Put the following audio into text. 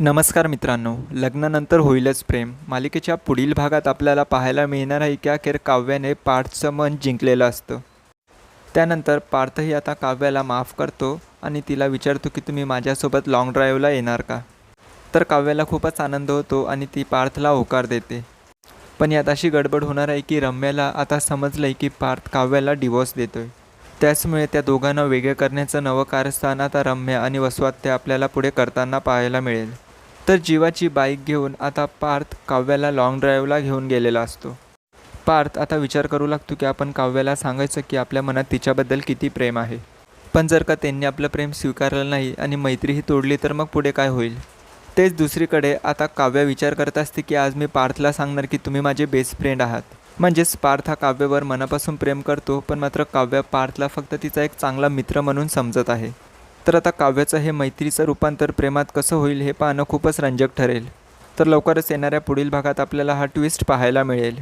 नमस्कार मित्रांनो लग्नानंतर होईलच प्रेम. मालिकेच्या पुढील भागात आपल्याला पाहायला मिळणार आहे की अखेर काव्याने पार्थचं मन जिंकलेलं असतं. त्यानंतर पार्थही आता काव्याला माफ करतो आणि तिला विचारतो की तुम्ही माझ्यासोबत लाँग ड्राईव्हला येणार का? तर काव्याला खूपच आनंद होतो आणि ती पार्थला होकार देते. पण यात अशी गडबड होणार आहे की रम्याला आता समजलं आहे की पार्थ काव्याला डिवोर्स देतोय. त्याचमुळे त्या दोघांना वेगळे करण्याचं नवं कारस्थान आता रम्या आणि वसवात आपल्याला पुढे करताना पाहायला मिळेल. तर जीवाची बाईक घेऊन आता पार्थ काव्याला लाँग ड्राईव्हला घेऊन गेलेला असतो. पार्थ आता विचार करू लागतो की आपण काव्याला सांगायचं की आपल्या मनात तिच्याबद्दल किती प्रेम आहे. पण जर का त्यांनी आपलं प्रेम स्वीकारलं नाही आणि मैत्रीही तोडली तर मग पुढे काय होईल? तेच दुसरीकडे आता काव्या विचार करत असते की आज मी पार्थला सांगणार की तुम्ही माझे बेस्ट फ्रेंड आहात. म्हणजेच पार्थ हा काव्यावर मनापासून प्रेम करतो पण मात्र काव्य पार्थला फक्त तिचा एक चांगला मित्र म्हणून समजत आहे. तर आता काव्याचं हे मैत्रीचं रूपांतर प्रेमात कसं होईल हे पाहणं खूपच रंजक ठरेल. तर लवकरच येणाऱ्या पुढील भागात आपल्याला हा ट्विस्ट पाहायला मिळेल.